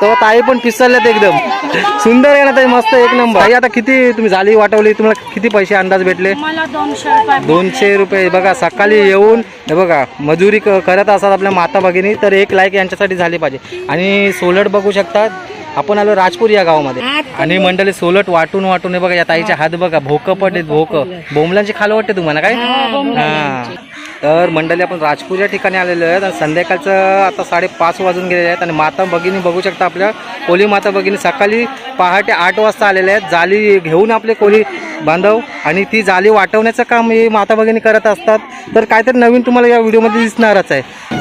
तेव्हा ताई पण पिसरल्यात एकदम. सुंदर आहे ना ताई मस्त एक नंबर. ताई आता किती तुम्ही झाली वाटवली? तुम्हाला किती पैसे अंदाज भेटले? दोनशे रुपये बघा सकाळी येऊन हे बघा मजुरी क- करत असतात आपल्या माता भगिनी तर एक लाईक यांच्यासाठी झाली पाहिजे. आणि सोलट बघू शकतात आपण आलो राजपूर या गावामध्ये. आणि मंडळी सोलट वाटून वाटून हे बघा या ताईचे हात बघा भोक पट आहेत भोक. बोंबलांची खाल वाटते तुम्हाला काय? हा. तर मंडळी आपण राजपूर या ठिकाणी आलेलो आहेत आणि संध्याकाळचं आता साडेपाच वाजून गेलेले आहेत आणि माता भगिनी बघू शकता आपल्या. कोली माता भगिनी सकाळी पहाटे आठ वाजता आलेले आहेत. जाली घेऊन आपले कोली बांधव आणि ती जाली वाटवण्याचं काम हे माता भगिनी करत असतात. तर काहीतरी नवीन तुम्हाला या व्हिडिओमध्ये दिसणारच आहे.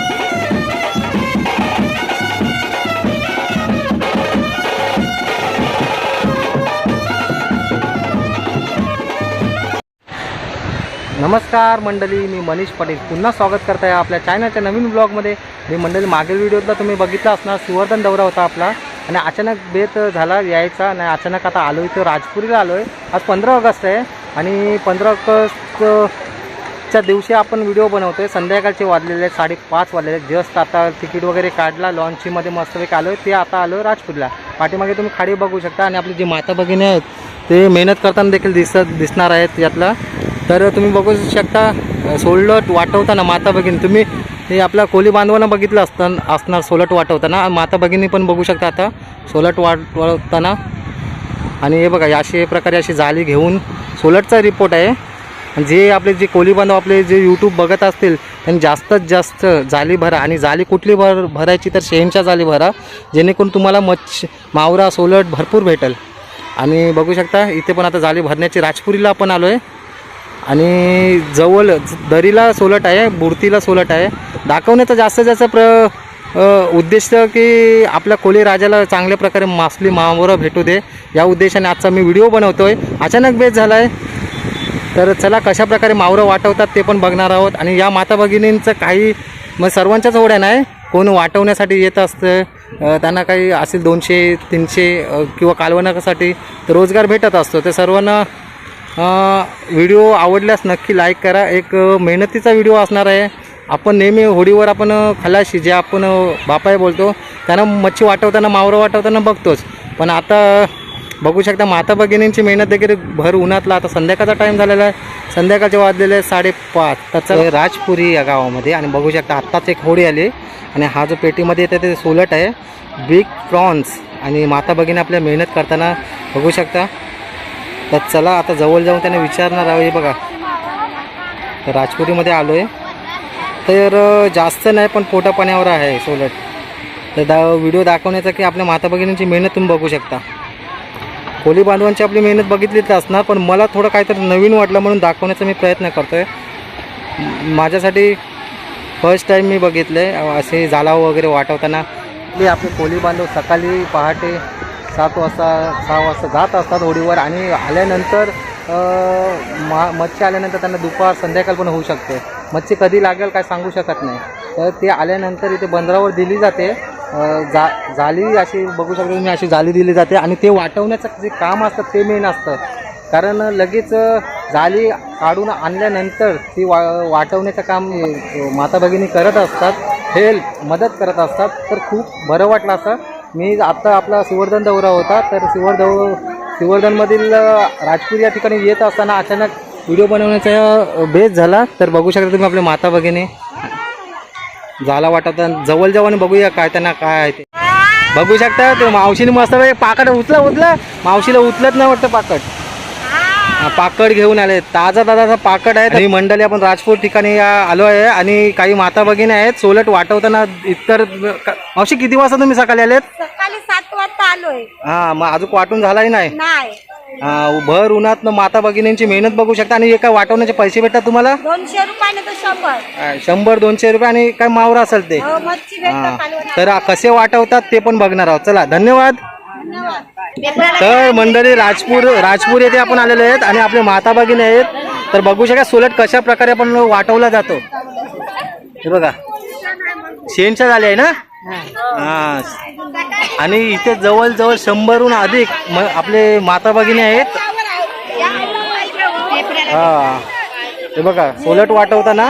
नमस्कार मंडळी मी मनीष पाटील. पुन्हा स्वागत करत आहे आपल्या चॅनलच्या नवीन ब्लॉगमध्ये मी मंडळी मागील व्हिडिओतला तुम्ही बघितला असणार सुवर्धन दौरा होता आपला. आणि अचानक बेत झाला यायचा आणि अचानक आता आलो इथं राजपुरीला आलो आहे आज पंधरा ऑगस्ट आहे आणि पंधरा ऑगस्टच्या दिवशी आपण व्हिडिओ बनवतो आहे संध्याकाळचे वाजलेले आहेत साडेपाच वाजलेले आहेत. जस्ट आता तिकीट वगैरे काढला लॉन्चीमध्ये मस्तपैकी आलो आहे ते आता आलो आहे राजपूरला. पाठीमागे तुम्ही खाडी बघू शकता आणि आपली जी माता भगिनी आहेत ते मेहनत करताना देखील दिसत दिसणार आहेत यातलं. तर तुम्ही बघू शकता सोलट वाटवताना माता भगिनी. तुम्ही हे आपल्या कोली बांधवांना बघितलं असतं असणार सोलट वाटवताना. माता भगिनी पण बघू शकता आता सोलट वाटवताना आणि हे बघा या अशी प्रकारे अशी जाळी घेऊन सोलटचा रिपोर्ट आहे. जे आपले जे कोली बांधव आपले जे यूट्यूब बघत असतील त्यांनी जास्तीत जास्त जाळी भरा. आणि जाळी कुठली भर भरायची तर शेणच्या जाळी भरा. जेणेकरून तुम्हाला मच्छ मावरा सोलट भरपूर भेटेल. आणि बघू शकता इथे पण आता जाळी भरण्याची राजपुरीला आपण आलो आहे आणि जवळ दरीला सोलट आहे बुडतीला सोलट आहे. दाखवण्याचा जास्तीत जास्त प्र उद्देश की आपल्या कोळी राजाला चांगल्या प्रकारे मासली मावरं भेटू दे. या उद्देशाने आजचा मी व्हिडिओ बनवतो आहे अचानक बेस झाला आहे तर चला कशाप्रकारे मावरं वाटवतात ते पण बघणार आहोत. आणि या माता भगिनींचं काही मग सर्वांच्याच ओढ्या नाही. कोण वाटवण्यासाठी येत असतं त्यांना काही असेल दोनशे तीनशे किंवा कालवणासाठी रोजगार भेटत असतो. ते सर्वांना व्हिडिओ आवडल्यास नक्की लाईक करा. एक मेहनतीचा व्हिडिओ असणार आहे. आपण नेहमी होडीवर आपण खलाशी जे आपण बापाय बोलतो त्यांना मच्छी वाटवताना मावरं वाटवताना बघतोच. पण आता बघू शकता माता भगिनींची मेहनत देखील भर उन्हातला. आता संध्याकाळचा टाईम झालेला आहे. संध्याकाळचे वाजलेले आहे साडेपाच. त्याचं राजपुरी या गावामध्ये. आणि बघू शकता आत्ताच एक होडी आली. आणि हा जो पेटीमध्ये येते ते सोलट आहे. बिग प्रॉन्स आणि माता भगिनी आपल्या मेहनत करताना बघू शकता. तर चला आता जवळ जाऊन त्यांना विचारणार आहोत. हे बघा तर राजपुरीमध्ये आलो आहे तर जास्त नाही पण पोटा पाण्यावर आहे सोलट. तर दा व्हिडिओ दाखवण्याचा की आपल्या माता भगिनींची मेहनत तुम्ही बघू शकता. कोली बांधवांची आपली मेहनत बघितलीच असणार पण मला थोडं काहीतरी नवीन वाटलं म्हणून दाखवण्याचा मी प्रयत्न करतो आहे माझ्यासाठी फर्स्ट टाईम मी बघितलं आहे असे जालाव वगैरे वाटवताना. आपले कोली बांधव सकाळी पहाटे सात वाजता सहा वाजता जात असतात होडीवर आणि आल्यानंतर मा मच्छी आल्यानंतर त्यांना दुपार संध्याकाळ पण होऊ शकते. मच्छी कधी लागेल काय सांगू शकत नाही. तर ते आल्यानंतर इथे बंदरावर दिली जाते. जा जाळी अशी बघू शकतो तुम्ही अशी जाळी दिली जाते आणि ते वाटवण्याचं जे काम असतं ते मेन असतं. कारण लगेच अ, जाळी काढून आणल्यानंतर ती वा वाटवण्याचं काम माता भगिनी करत असतात. हेल्प मदत करत असतात. तर खूप बरं वाटलं असं. मी आत्ता आपला सुवर्धन दौरा होता तर सुवर्धन सुवर्धनमधील राजपूर या ठिकाणी येत असताना अचानक व्हिडिओ बनवण्याचा बेस झाला. तर बघू शकता तुम्ही आपल्या माता भगिनी. झाला वाटत जवळ जवळ बघूया काय त्यांना काय आहे ते. बघू शकता ते मावशीने मस्त पैकी पाकड उचला उचला. मावशीला उचलत नाही वाटतं पाकड पाकड घेऊन आले. ताजा ताजा पाकड आहे आणि मंडळी आपण राजपूर ठिकाणी आलो आहे आणि काही माता भगिनी आहेत. सोलट वाटवताना इतर मावशी किती वाजता तुम्ही सकाळी आलेत? सकाळी सात वाजता आलोय. हा मग अजून वाटून झालाही नाही? नाही. हा, भर उन्हात माता भगिनींची मेहनत बघू शकता आणि एका वाटवण्याचे पैसे भेटतात तुम्हाला? दोनशे रुपयाने तर शंभर. हा, शंभर दोनशे रुपये आणि काय मावरा असेल ते? हो मच्छी हा तर कसे वाटवतात ते पण बघणार आहोत. चला धन्यवाद. धन्यवाद. तर मंडळी राजपूर राजपूर येथे आपण आलेले आहेत आणि आपले माता भगिनी आहेत. तर बघू शका सोलट कशा प्रकारे आपण वाटवला जातो. हे बघा. शेणच्या झाले आहे ना? हा. आणि इथे जवळजवळ शंभरहून अधिक आपले माता भगिनी आहेत. हा. हे बघा सोलट वाटवताना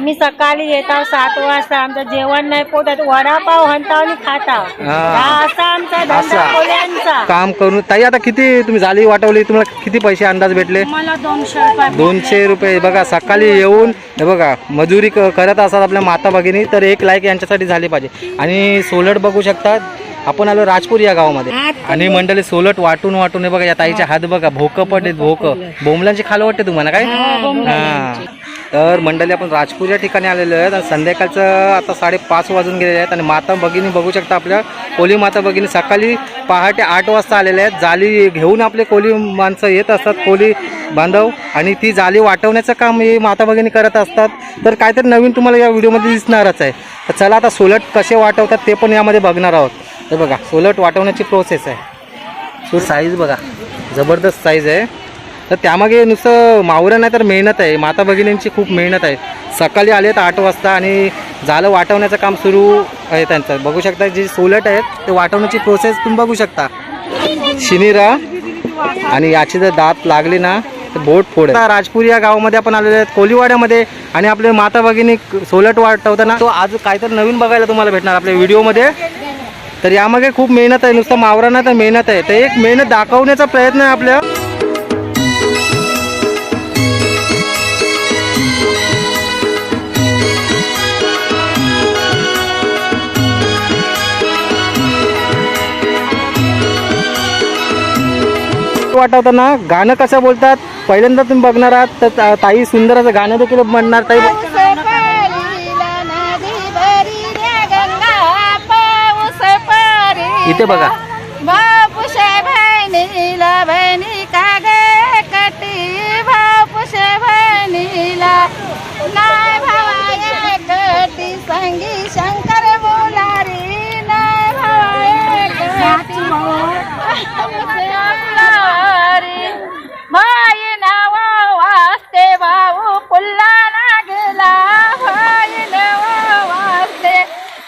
मी सकाळी येतो सात वाजता. आमचं जेवण नाही पोटात. वडापाव हंता आणि खाता. हा. असा आमचा असा. धंदा कोल्यांचा काम करून. ताई आता किती तुम्ही झाली वाटवली? तुम्हाला किती पैसे अंदाज भेटले? मला दोनशे रुपये दोनशे रुपये. बघा सकाळी येऊन हे बघा मजुरी क- करत असतात आपल्या माता भगिनी तर एक लाईक यांच्यासाठी झाली पाहिजे. आणि सोलट बघू शकतात. आपण आलो राजपूर या गावामध्ये. आणि मंडळी सोलट वाटून वाटून हे बघा या ताईच्या हात बघा भोक पडले भोक. बोंबलांची खाल वाटते तुम्हाला काय? हा. तर मंडळी आपण राजपूर या ठिकाणी आलेलो आहेत आणि संध्याकाळचं आता साडेपाच वाजून गेलेले आहेत आणि माता भगिनी बघू शकता आपल्या. कोली माता भगिनी सकाळी पहाटे आठ वाजता आलेले आहेत. जाली घेऊन आपले कोली माणसं येत असतात कोली बांधव. आणि ती जाली वाटवण्याचं काम हे माता भगिनी करत असतात. तर काहीतरी नवीन तुम्हाला या व्हिडिओमध्ये दिसणारच आहे. तर चला आता सोलट कसे वाटवतात ते पण यामध्ये बघणार आहोत. तर बघा सोलट वाटवण्याची प्रोसेस आहे. सो साईज बघा जबरदस्त साईज आहे. तर त्यामागे नुसतं मावरं नाही तर मेहनत आहे. माता भगिनींची खूप मेहनत आहे. सकाळी आले तर आठ वाजता आणि झालं वाटवण्याचं काम सुरू आहे त्यांचं. बघू शकता जी सोलट आहेत ते वाटवण्याची प्रोसेस तुम्ही बघू शकता. शिनिरा आणि याची जर दात लागली ना तर बोट फोड राजपुरी राजपूर या गावामध्ये आपण आलेले आहेत कोलीवाड्यामध्ये आणि आपले माता भगिनी सोलट वाटवताना. तो आज काहीतरी नवीन बघायला तुम्हाला भेटणार आपल्या व्हिडिओमध्ये. तर यामागे खूप मेहनत आहे नुसतं मावरा नाही तर मेहनत आहे. तर एक मेहनत दाखवण्याचा प्रयत्न आहे आपल्या. वाटवताना गाणं कसं बोलतात? पहिल्यांदा तुम्ही बघणार आहात तर ता- ताई सुंदर असं गाणं देखील म्हणणार ताई. इथे बघा.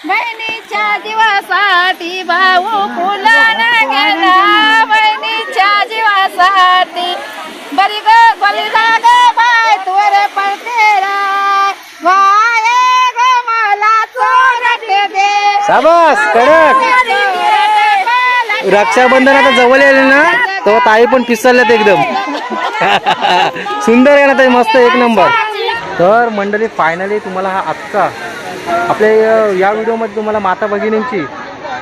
बहिणीच्या दिवसासाठी भाऊ बहिणीच्या जीवासाठी. बरी ग बली ग बाय वाय ग मला चोरट दे. शाबास कडक. रक्षाबंधन आता जवळ आले ना तो ताई पण पिसरल्यात एकदम. सुंदर आहे ना ताई मस्त एक नंबर. तर मंडळी फायनली तुम्हाला हा आजचा आपल्या या- व्हिडिओमध्ये तुम्हाला माता भगिनींची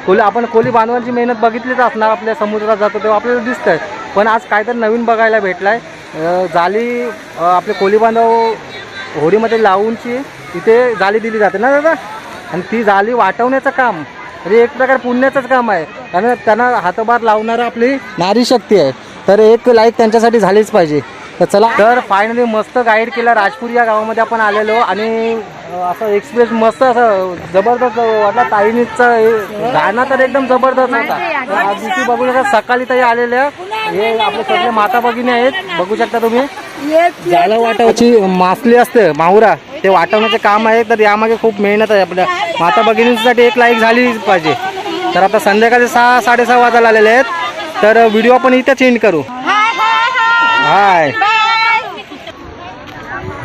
कोली आपण कोली बांधवांची मेहनत बघितलीच असणार आपल्या समुद्रात जातो तेव्हा आपल्याला दिसतंय. पण आज काहीतरी नवीन बघायला भेटलाय. आहे जाली आपले कोली बांधव होडीमध्ये लावूनची तिथे जाली दिली जाते ना दादा? आणि ती जाली वाटवण्याचं काम म्हणजे एक प्रकार पुण्याचंच काम आहे. कारण त्यांना हातभार लावणारं आपली नारी शक्ती आहे. तर एक लाईक त्यांच्यासाठी झालीच पाहिजे. तर चला. तर फायनली मस्त गाईड केला. राजपूर या गावामध्ये आपण आलेलो आणि असं एक्सप्रेस मस्त असं जबरदस्त वाटला. ताईनीचा गाणं तर एकदम जबरदस्त होता. तर आज दिवशी बघू शकता. सकाळी ताई आलेल्या हे आपले सगळे माता भगिनी आहेत. बघू शकता तुम्ही. जाळं वाटवायची मासली असते माहुरा ते वाटवण्याचे काम आहे. तर यामागे खूप मेहनत आहे. आपल्या माता भगिनींसाठी एक लाईक झाली पाहिजे. तर आता संध्याकाळचे सहा साडेसहा वाजायला आलेले आहेत. तर व्हिडिओ आपण इथेच एंड करू. हाय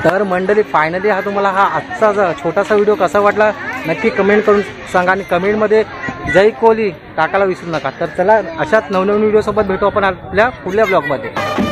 तर मंडळी फायनली हा तुम्हाला हा आजचा जो छोटासा व्हिडिओ कसा वाटला नक्की कमेंट करून सांगा आणि कमेंटमध्ये जय कोहली टाकायला विसरू नका. तर चला अशाच नवनवीन व्हिडिओसोबत भेटू आपण आपल्या पुढल्या ब्लॉगमध्ये